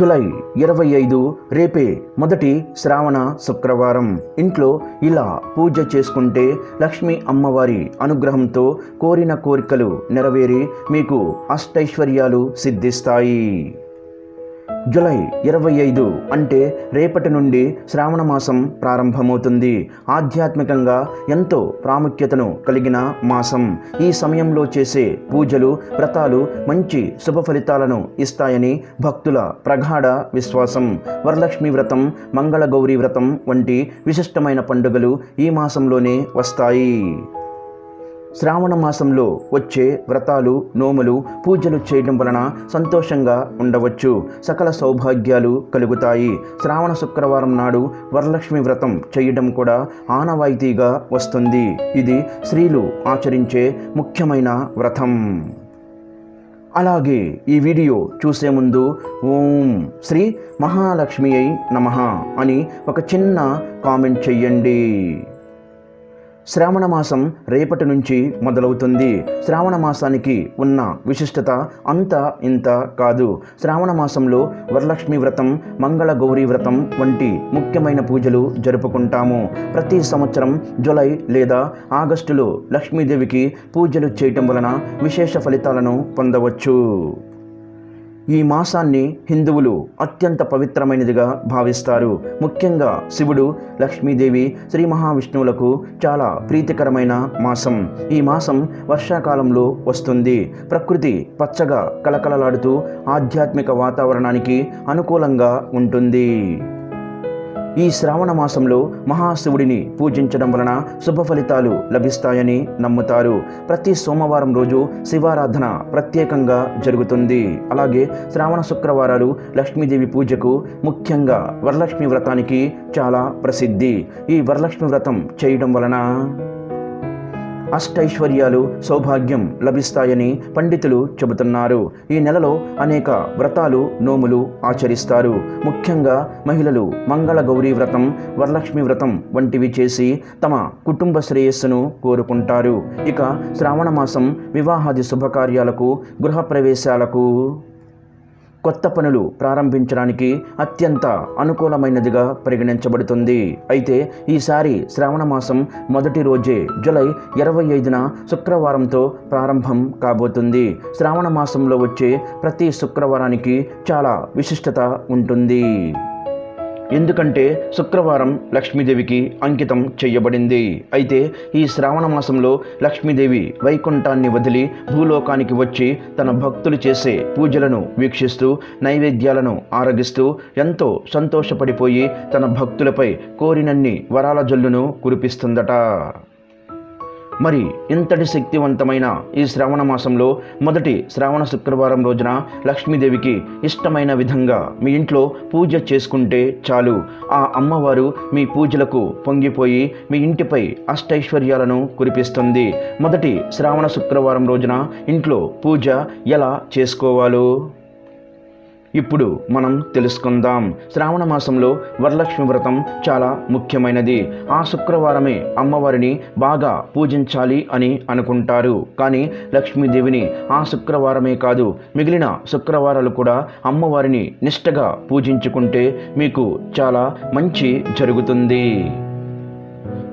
July ఇరవై ఐదు రేపే మొదటి శ్రావణ శుక్రవారం. ఇంట్లో ఇలా పూజ చేసుకుంటే లక్ష్మీ అమ్మవారి అనుగ్రహంతో కోరిన కోరికలు నెరవేరి మీకు అష్టైశ్వర్యాలు సిద్ధిస్తాయి. జూలై ఇరవై ఐదు అంటే రేపటి నుండి శ్రావణ మాసం ప్రారంభమవుతుంది. ఆధ్యాత్మికంగా ఎంతో ప్రాముఖ్యతను కలిగిన మాసం. ఈ సమయంలో చేసే పూజలు వ్రతాలు మంచి శుభ ఫలితాలను ఇస్తాయని భక్తుల ప్రగాఢ విశ్వాసం. వరలక్ష్మి వ్రతం మంగళగౌరి వ్రతం వంటి విశిష్టమైన పండుగలు ఈ మాసంలోనే వస్తాయి. శ్రావణ మాసంలో వచ్చే వ్రతాలు నోములు పూజలు చేయడం వలన సంతోషంగా ఉండవచ్చు. సకల సౌభాగ్యాలు కలుగుతాయి. శ్రావణ శుక్రవారం నాడు వరలక్ష్మి వ్రతం చేయడం కూడా ఆనవాయితీగా వస్తుంది. ఇది స్త్రీలు ఆచరించే ముఖ్యమైన వ్రతం. అలాగే ఈ వీడియో చూసే ముందు ఓం శ్రీ మహాలక్ష్మి అయి నమ అని ఒక చిన్న కామెంట్ చెయ్యండి. శ్రావణ మాసం రేపటి నుంచి మొదలవుతుంది. శ్రావణ మాసానికి ఉన్న విశిష్టత అంత ఇంత కాదు. శ్రావణ మాసంలో వరలక్ష్మి వ్రతం మంగళ గౌరీ వ్రతం వంటి ముఖ్యమైన పూజలు జరుపుకుంటాము. ప్రతి సంవత్సరం జులై లేదా ఆగస్టులో లక్ష్మీదేవికి పూజలు చేయటం వలన విశేష ఫలితాలను పొందవచ్చు. ఈ మాసాన్ని హిందువులు అత్యంత పవిత్రమైనదిగా భావిస్తారు. ముఖ్యంగా శివుడు లక్ష్మీదేవి శ్రీ మహావిష్ణువులకు చాలా ప్రీతికరమైన మాసం. ఈ మాసం వర్షాకాలంలో వస్తుంది. ప్రకృతి పచ్చగా కలకలలాడుతూ ఆధ్యాత్మిక వాతావరణానికి అనుకూలంగా ఉంటుంది. ఈ శ్రావణ మాసంలో మహాశివుడిని పూజించడం వలన శుభ ఫలితాలు లభిస్తాయని నమ్ముతారు. ప్రతి సోమవారం రోజు శివారాధన ప్రత్యేకంగా జరుగుతుంది. అలాగే శ్రావణ శుక్రవారాలు లక్ష్మీదేవి పూజకు ముఖ్యంగా వరలక్ష్మి వ్రతానికి చాలా ప్రసిద్ధి. ఈ వరలక్ష్మి వ్రతం చేయడం వలన అష్టైశ్వర్యాలు సౌభాగ్యం లభిస్తాయని పండితులు చెబుతున్నారు. ఈ నెలలో అనేక వ్రతాలు నోములు ఆచరిస్తారు. ముఖ్యంగా మహిళలు మంగళ గౌరీ వ్రతం వరలక్ష్మి వ్రతం వంటివి చేసి తమ కుటుంబ శ్రేయస్సును కోరుకుంటారు. ఇక శ్రావణ మాసం వివాహాది శుభకార్యాలకు గృహప్రవేశాలకు కొత్త పనులు ప్రారంభించడానికి అత్యంత అనుకూలమైనదిగా పరిగణించబడుతుంది. అయితే ఈసారి శ్రావణ మాసం మొదటి రోజే జులై ఇరవై ఐదున శుక్రవారంతో ప్రారంభం కాబోతుంది. శ్రావణ మాసంలో వచ్చే ప్రతి శుక్రవారానికి చాలా విశిష్టత ఉంటుంది. ఎందుకంటే శుక్రవారం లక్ష్మీదేవికి అంకితం చేయబడింది. అయితే ఈ శ్రావణ మాసంలో లక్ష్మీదేవి వైకుంఠాన్ని వదిలి భూలోకానికి వచ్చి తన భక్తులు చేసే పూజలను వీక్షిస్తూ నైవేద్యాలను ఆరగిస్తూ ఎంతో సంతోషపడిపోయి తన భక్తులపై కోరినన్ని వరాల జల్లును కురిపిస్తుందట. మరి ఇంతటి శక్తివంతమైన ఈ శ్రావణ మాసంలో మొదటి శ్రావణ శుక్రవారం రోజున లక్ష్మీదేవికి ఇష్టమైన విధంగా మీ ఇంట్లో పూజ చేసుకుంటే చాలు. ఆ అమ్మవారు మీ పూజలకు పొంగిపోయి మీ ఇంటిపై అష్టైశ్వర్యాలను కురిపిస్తుంది. మొదటి శ్రావణ శుక్రవారం రోజున ఇంట్లో పూజ ఎలా చేసుకోవాలో? ఇప్పుడు మనం తెలుసుకుందాం. శ్రావణ మాసంలో వరలక్ష్మి వ్రతం చాలా ముఖ్యమైనది. ఆ శుక్రవారమే అమ్మవారిని బాగా పూజించాలి అని అనుకుంటారు. కానీ లక్ష్మీదేవిని ఆ శుక్రవారమే కాదు మిగిలిన శుక్రవారాలు కూడా అమ్మవారిని నిష్టగా పూజించుకుంటే మీకు చాలా మంచి జరుగుతుంది.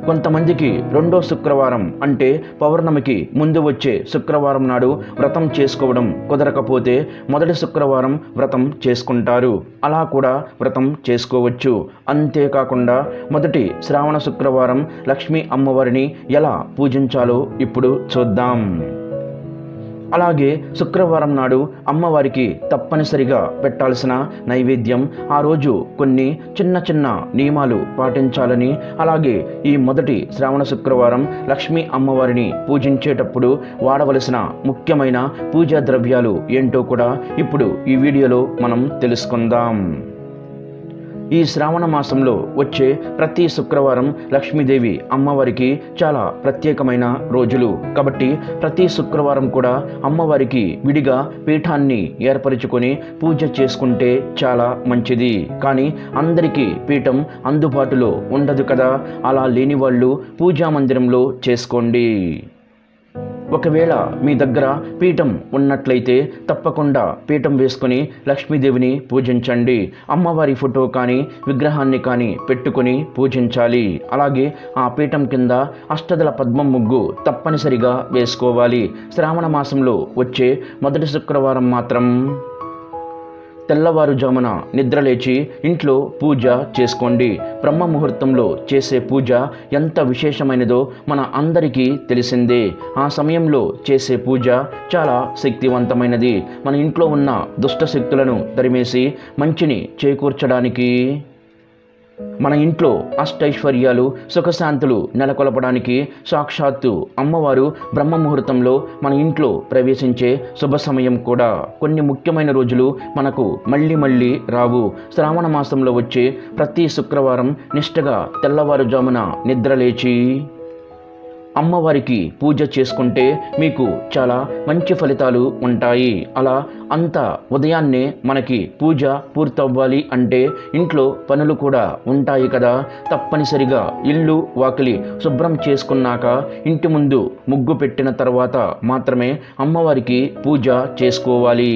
కొంతమందికి రెండో శుక్రవారం అంటే పౌర్ణమికి ముందు వచ్చే శుక్రవారం నాడు వ్రతం చేసుకోవడం కుదరకపోతే మొదటి శుక్రవారం వ్రతం చేసుకుంటారు. అలా కూడా వ్రతం చేసుకోవచ్చు. అంతేకాకుండా మొదటి శ్రావణ శుక్రవారం లక్ష్మీ అమ్మవారిని ఎలా పూజించాలో ఇప్పుడు చూద్దాం. అలాగే శుక్రవారం నాడు అమ్మవారికి తప్పనిసరిగా పెట్టాల్సిన నైవేద్యం ఆ రోజు కొన్ని చిన్న చిన్న నియమాలు పాటించాలని అలాగే ఈ మొదటి శ్రావణ శుక్రవారం లక్ష్మీ అమ్మవారిని పూజించేటప్పుడు వాడవలసిన ముఖ్యమైన పూజా ద్రవ్యాలు ఏంటో కూడా ఇప్పుడు ఈ వీడియోలో మనం తెలుసుకుందాం. ఈ శ్రావణ మాసంలో వచ్చే ప్రతి శుక్రవారం లక్ష్మీదేవి అమ్మవారికి చాలా ప్రత్యేకమైన రోజులు. కాబట్టి ప్రతి శుక్రవారం కూడా అమ్మవారికి విడిగా పీఠాన్ని ఏర్పరచుకొని పూజ చేసుకుంటే చాలా మంచిది. కానీ అందరికీ పీఠం అందుబాటులో ఉండదు కదా? అలా లేని వాళ్ళు పూజా మందిరంలో చేసుకోండి. ఒకవేళ మీ దగ్గర పీఠం ఉన్నట్లయితే తప్పకుండా పీఠం వేసుకుని లక్ష్మీదేవిని పూజించండి. అమ్మవారి ఫోటో కానీ విగ్రహాన్ని కానీ పెట్టుకొని పూజించాలి. అలాగే ఆ పీఠం కింద అష్టదల పద్మం ముగ్గు తప్పనిసరిగా వేసుకోవాలి. శ్రావణ మాసంలో వచ్చే మొదటి శుక్రవారం మాత్రం తెల్లవారుజామున నిద్రలేచి ఇంట్లో పూజ చేసుకోండి. బ్రహ్మ ముహూర్తంలో చేసే పూజ ఎంత విశేషమైనదో మన అందరికీ తెలిసిందే. ఆ సమయంలో చేసే పూజ చాలా శక్తివంతమైనది. మన ఇంట్లో ఉన్న దుష్ట శక్తులను తరిమేసి మంచిని చేకూర్చడానికి మన ఇంట్లో అష్టైశ్వర్యాలు సుఖశాంతులు నెలకొల్పడానికి సాక్షాత్తు అమ్మవారు బ్రహ్మ ముహూర్తంలో మన ఇంట్లో ప్రవేశించే శుభ సమయం కూడా కొన్ని ముఖ్యమైన రోజులు మనకు మళ్ళీ మళ్ళీ రావు. శ్రావణ మాసంలో వచ్చే ప్రతి శుక్రవారం నిష్టగా తెల్లవారుజామున నిద్రలేచి అమ్మవారికి పూజ చేసుకుంటే మీకు చాలా మంచి ఫలితాలు ఉంటాయి. అలా అంత ఉదయాన్నే మనకి పూజ పూర్తవ్వాలి అంటే ఇంట్లో పనులు కూడా ఉంటాయి కదా. తప్పనిసరిగా ఇల్లు వాకిలి శుభ్రం చేసుకున్నాక ఇంటి ముందు ముగ్గు పెట్టిన తర్వాత మాత్రమే అమ్మవారికి పూజ చేసుకోవాలి.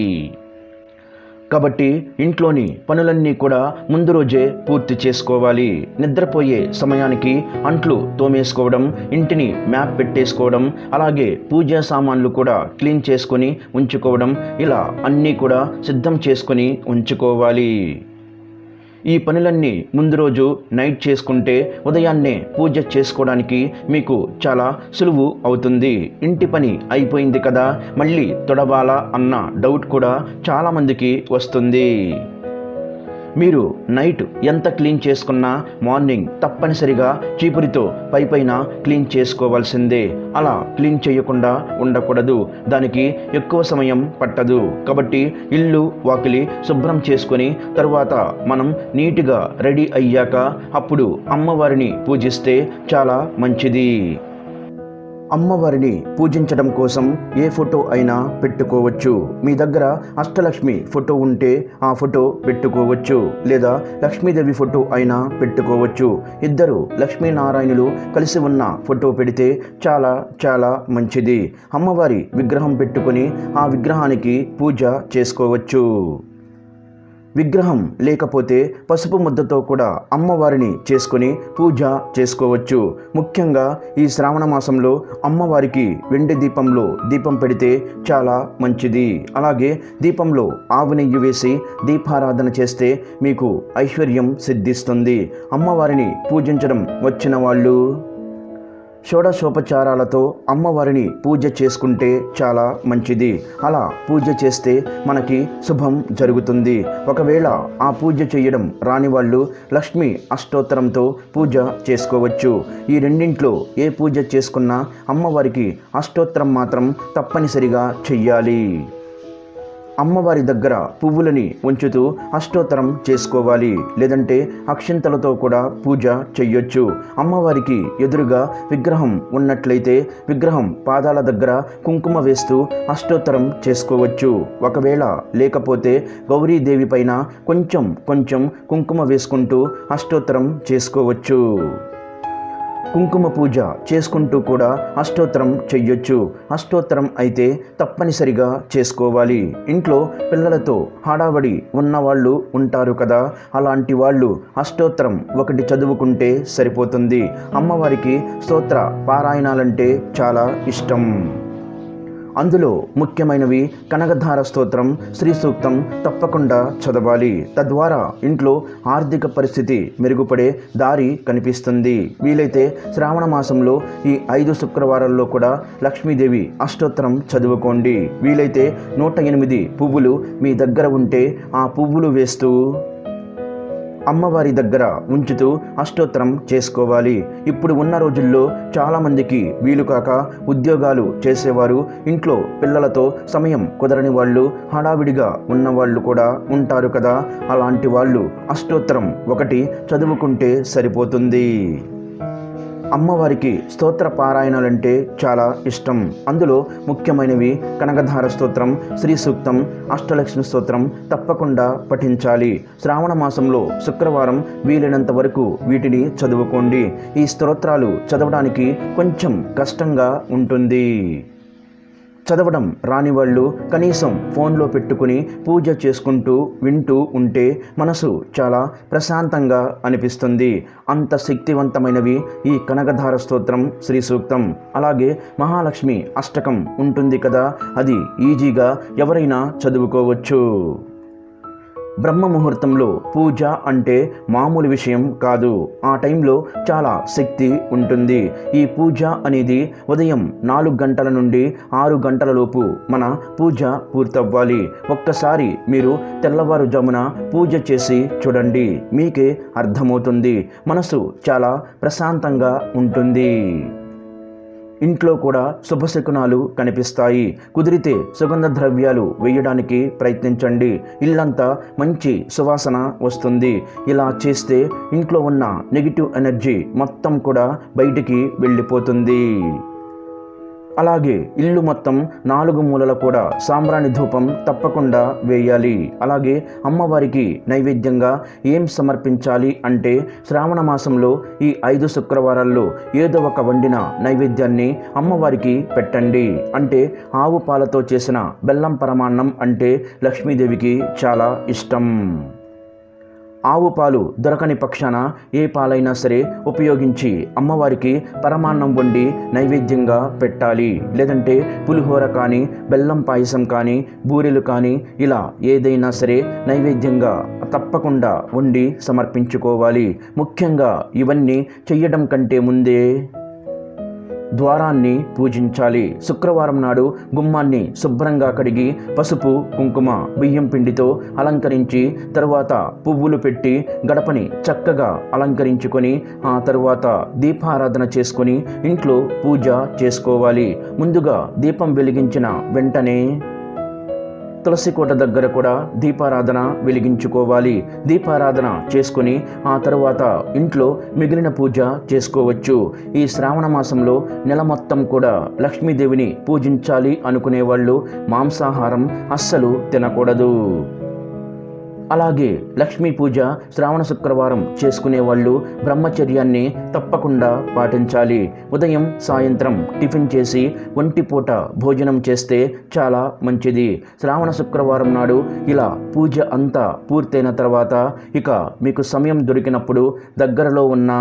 కాబట్టి ఇంట్లోని పనులన్నీ కూడా ముందు రోజే పూర్తి చేసుకోవాలి. నిద్రపోయే సమయానికి అంట్లు తోమేసుకోవడం ఇంటిని మ్యాప్ పెట్టేసుకోవడం అలాగే పూజా సామాన్లు కూడా క్లీన్ చేసుకొని ఉంచుకోవడం ఇలా అన్నీ కూడా సిద్ధం చేసుకొని ఉంచుకోవాలి. ఈ పనులన్నీ ముందు రోజు నైట్ చేసుకుంటే ఉదయాన్నే పూజ చేసుకోవడానికి మీకు చాలా సులువు అవుతుంది. ఇంటి పని అయిపోయింది కదా మళ్ళీ తొడవాలా అన్న డౌట్ కూడా చాలామందికి వస్తుంది. మీరు నైట్ ఎంత క్లీన్ చేసుకున్నా మార్నింగ్ తప్పనిసరిగా చీపురితో పై పైన క్లీన్ చేసుకోవాల్సిందే. అలా క్లీన్ చేయకుండా ఉండకూడదు. దానికి ఎక్కువ సమయం పట్టదు. కాబట్టి ఇల్లు వాకిలి శుభ్రం చేసుకొని తర్వాత మనం నీట్గా రెడీ అయ్యాక అప్పుడు అమ్మవారిని పూజిస్తే చాలా మంచిది. అమ్మవారిని పూజించడం కోసం ఏ ఫోటో అయినా పెట్టుకోవచ్చు. మీ దగ్గర అష్టలక్ష్మి ఫోటో ఉంటే ఆ ఫోటో పెట్టుకోవచ్చు లేదా లక్ష్మీదేవి ఫోటో అయినా పెట్టుకోవచ్చు. ఇద్దరు లక్ష్మీనారాయణులు కలిసి ఉన్న ఫోటో పెడితే చాలా చాలా మంచిది. అమ్మవారి విగ్రహం పెట్టుకొని ఆ విగ్రహానికి పూజ చేసుకోవచ్చు. విగ్రహం లేకపోతే పసుపు ముద్దతో కూడా అమ్మవారిని చేసుకొని పూజ చేసుకోవచ్చు. ముఖ్యంగా ఈ శ్రావణ మాసంలో అమ్మవారికి వెండి దీపంలో దీపం పెడితే చాలా మంచిది. అలాగే దీపంలో ఆవు నెయ్యి వేసి దీపారాధన చేస్తే మీకు ఐశ్వర్యం సిద్ధిస్తుంది. అమ్మవారిని పూజించడం వచ్చిన వాళ్ళు షోడశోపచారాలతో అమ్మవారిని పూజ చేసుకుంటే చాలా మంచిది. అలా పూజ చేస్తే మనకి శుభం జరుగుతుంది. ఒకవేళ ఆ పూజ చేయడం రాని వాళ్ళు లక్ష్మి అష్టోత్తరంతో పూజ చేసుకోవచ్చు. ఈ రెండింట్లో ఏ పూజ చేసుకున్నా అమ్మవారికి అష్టోత్తరం మాత్రం తప్పనిసరిగా చెయ్యాలి. అమ్మవారి దగ్గర పువ్వులని ఉంచుతూ అష్టోత్తరం చేసుకోవాలి. లేదంటే అక్షింతలతో కూడా పూజ చెయ్యొచ్చు. అమ్మవారికి ఎదురుగా విగ్రహం ఉన్నట్లయితే విగ్రహం పాదాల దగ్గర కుంకుమ వేస్తూ అష్టోత్తరం చేసుకోవచ్చు. ఒకవేళ లేకపోతే గౌరీదేవి పైన కొంచెం కొంచెం కుంకుమ వేసుకుంటూ అష్టోత్తరం చేసుకోవచ్చు. కుంకుమ పూజ చేసుకుంటూ కూడా అష్టోత్తరం చెయ్యొచ్చు. అష్టోత్తరం అయితే తప్పనిసరిగా చేసుకోవాలి. ఇంట్లో పిల్లలతో హడావడి ఉన్నవాళ్ళు ఉంటారు కదా అలాంటి వాళ్ళు అష్టోత్తరం ఒకటి చదువుకుంటే సరిపోతుంది. అమ్మవారికి స్తోత్ర పారాయణాలంటే చాలా ఇష్టం. అందులో ముఖ్యమైనవి కనకధార స్తోత్రం శ్రీ సూక్తం తప్పకుండా చదవాలి. తద్వారా ఇంట్లో ఆర్థిక పరిస్థితి మెరుగుపడే దారి కనిపిస్తుంది. వీలైతే శ్రావణ మాసంలో ఈ ఐదు శుక్రవారాల్లో కూడా లక్ష్మీదేవి అష్టోత్తరం చదువుకోండి. వీలైతే నూట ఎనిమిది పువ్వులు మీ దగ్గర ఉంటే ఆ పువ్వులు వేస్తూ అమ్మవారి దగ్గర ఉంచుతూ అష్టోత్తరం చేసుకోవాలి. ఇప్పుడు ఉన్న రోజుల్లో చాలామందికి వీలు కాక ఉద్యోగాలు చేసేవారు ఇంట్లో పిల్లలతో సమయం కుదరని వాళ్ళు హడావిడిగా ఉన్నవాళ్ళు కూడా ఉంటారు కదా. అలాంటి వాళ్ళు అష్టోత్తరం ఒకటి చదువుకుంటే సరిపోతుంది. అమ్మవారికి స్తోత్ర పారాయణాలంటే చాలా ఇష్టం. అందులో ముఖ్యమైనవి కనకధార స్తోత్రం శ్రీ సూక్తం అష్టలక్ష్మి స్తోత్రం తప్పకుండా పఠించాలి. శ్రావణ మాసంలో శుక్రవారం వీలైనంత వరకు వీటిని చదువుకోండి. ఈ స్తోత్రాలు చదవడానికి కొంచెం కష్టంగా ఉంటుంది. చదవడం రాని వాళ్ళు కనీసం ఫోన్లో పెట్టుకుని పూజ చేసుకుంటూ వింటూ ఉంటే మనసు చాలా ప్రశాంతంగా అనిపిస్తుంది. అంత శక్తివంతమైనవి ఈ కనకధార స్తోత్రం శ్రీ సూక్తం అలాగే మహాలక్ష్మి అష్టకం ఉంటుంది కదా అది ఈజీగా ఎవరైనా చదువుకోవచ్చు. బ్రహ్మ ముహూర్తంలో పూజ అంటే మామూలు విషయం కాదు. ఆ టైంలో చాలా శక్తి ఉంటుంది. ఈ పూజ అనేది ఉదయం నాలుగు గంటల నుండి ఆరు గంటల లోపు మన పూజ పూర్తవ్వాలి. ఒక్కసారి మీరు తెల్లవారుజామున పూజ చేసి చూడండి. మీకే అర్థమవుతుంది. మనసు చాలా ప్రశాంతంగా ఉంటుంది. ఇంట్లో కూడా శుభశకునాలు కనిపిస్తాయి. కుదిరితే సుగంధ ద్రవ్యాలు వేయడానికి ప్రయత్నించండి. ఇల్లంతా మంచి సువాసన వస్తుంది. ఇలా చేస్తే ఇంట్లో ఉన్న నెగిటివ్ ఎనర్జీ మొత్తం కూడా బయటికి వెళ్ళిపోతుంది. అలాగే ఇల్లు మొత్తం నాలుగు మూలల కూడా సాంబ్రాణి ధూపం తప్పకుండా వేయాలి. అలాగే అమ్మవారికి నైవేద్యంగా ఏం సమర్పించాలి అంటే శ్రావణ మాసంలో ఈ ఐదు శుక్రవారాల్లో ఏదో ఒక వండిన నైవేద్యాన్ని అమ్మవారికి పెట్టండి. అంటే ఆవు పాలతో చేసిన బెల్లం పరమాన్నం అంటే లక్ష్మీదేవికి చాలా ఇష్టం. ఆవు పాలు దొరకని పక్షాన ఏ పాలైనా సరే ఉపయోగించి అమ్మవారికి పరమాన్నం వండి నైవేద్యంగా పెట్టాలి. లేదంటే పులిహోర కానీ బెల్లం పాయసం కానీ బూరెలు కానీ ఇలా ఏదైనా సరే నైవేద్యంగా తప్పకుండా వండి సమర్పించుకోవాలి. ముఖ్యంగా ఇవన్నీ చెయ్యడం కంటే ముందే ద్వారాన్ని పూజించాలి. శుక్రవారం నాడు గుమ్మాన్ని శుభ్రంగా కడిగి పసుపు కుంకుమ బియ్యం పిండితో అలంకరించి తరువాత పువ్వులు పెట్టి గడపని చక్కగా అలంకరించుకొని ఆ తరువాత దీపారాధన చేసుకొని ఇంట్లో పూజ చేసుకోవాలి. ముందుగా దీపం వెలిగించిన వెంటనే తులసి కోట దగ్గర కూడా దీపారాధన వెలిగించుకోవాలి. దీపారాధన చేసుకుని ఆ తరువాత ఇంట్లో మిగిలిన పూజ చేసుకోవచ్చు. ఈ శ్రావణ మాసంలో నెల మొత్తం కూడా లక్ష్మీదేవిని పూజించాలి అనుకునే వాళ్ళు మాంసాహారం అస్సలు తినకూడదు. అలాగే లక్ష్మీ పూజ శ్రావణ శుక్రవారం చేసుకునే వాళ్ళు బ్రహ్మచర్యాన్ని తప్పకుండా పాటించాలి. ఉదయం సాయంత్రం టిఫిన్ చేసి ఒంటిపూట భోజనం చేస్తే చాలా మంచిది. శ్రావణ శుక్రవారం నాడు ఇలా పూజ అంతా పూర్తయిన తర్వాత ఇక మీకు సమయం దొరికినప్పుడు దగ్గరలో ఉన్న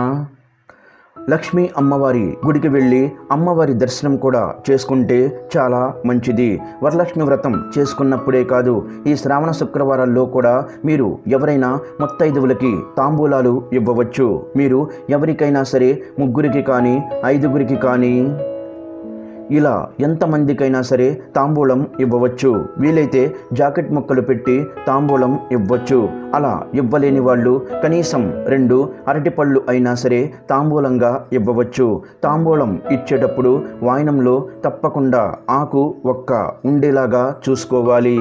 లక్ష్మీ అమ్మవారి గుడికి వెళ్ళి అమ్మవారి దర్శనం కూడా చేసుకుంటే చాలా మంచిది. వరలక్ష్మి వ్రతం చేసుకున్నప్పుడే కాదు ఈ శ్రావణ శుక్రవారాల్లో కూడా మీరు ఎవరైనా మొత్తైదువులకి తాంబూలాలు ఇవ్వవచ్చు. మీరు ఎవరికైనా సరే ముగ్గురికి కానీ ఐదుగురికి కానీ ఇలా ఎంతమందికైనా సరే తాంబూలం ఇవ్వవచ్చు. వీలైతే జాకెట్ ముక్కలు పెట్టి తాంబూలం ఇవ్వచ్చు. అలా ఇవ్వలేని వాళ్ళు కనీసం రెండు అరటిపళ్ళు అయినా సరే తాంబూలంగా ఇవ్వవచ్చు. తాంబూలం ఇచ్చేటప్పుడు వాయనంలో తప్పకుండా ఆకు ఒక్క ఉండేలాగా చూసుకోవాలి.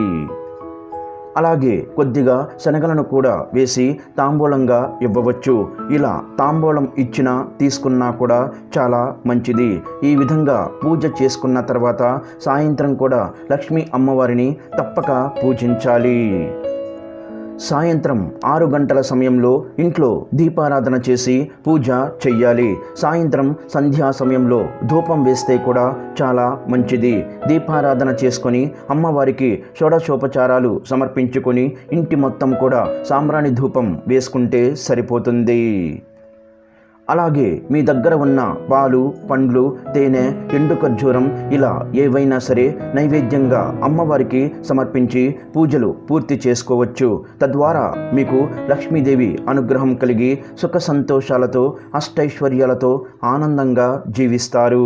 అలాగే కొద్దిగా శనగలను కూడా వేసి తాంబూలంగా ఇవ్వవచ్చు. ఇలా తాంబూలం ఇచ్చినా తీసుకున్నా కూడా చాలా మంచిది. ఈ విధంగా పూజ చేసుకున్న తర్వాత సాయంత్రం కూడా లక్ష్మీ అమ్మవారిని తప్పక పూజించాలి. సాయంత్రం ఆరు గంటల సమయంలో ఇంట్లో దీపారాధన చేసి పూజ చెయ్యాలి. సాయంత్రం సంధ్యా సమయంలో ధూపం వేస్తే కూడా చాలా మంచిది. దీపారాధన చేసుకొని అమ్మవారికి షోడశోపచారాలు సమర్పించుకొని ఇంటి మొత్తం కూడా సాంబ్రాణి ధూపం వేసుకుంటే సరిపోతుంది. అలాగే మీ దగ్గర ఉన్న పాలు పండ్లు తేనె ఎండు ఖర్జూరం ఇలా ఏవైనా సరే నైవేద్యంగా అమ్మవారికి సమర్పించి పూజలు పూర్తి చేసుకోవచ్చు. తద్వారా మీకు లక్ష్మీదేవి అనుగ్రహం కలిగి సుఖ సంతోషాలతో అష్టైశ్వర్యాలతో ఆనందంగా జీవిస్తారు.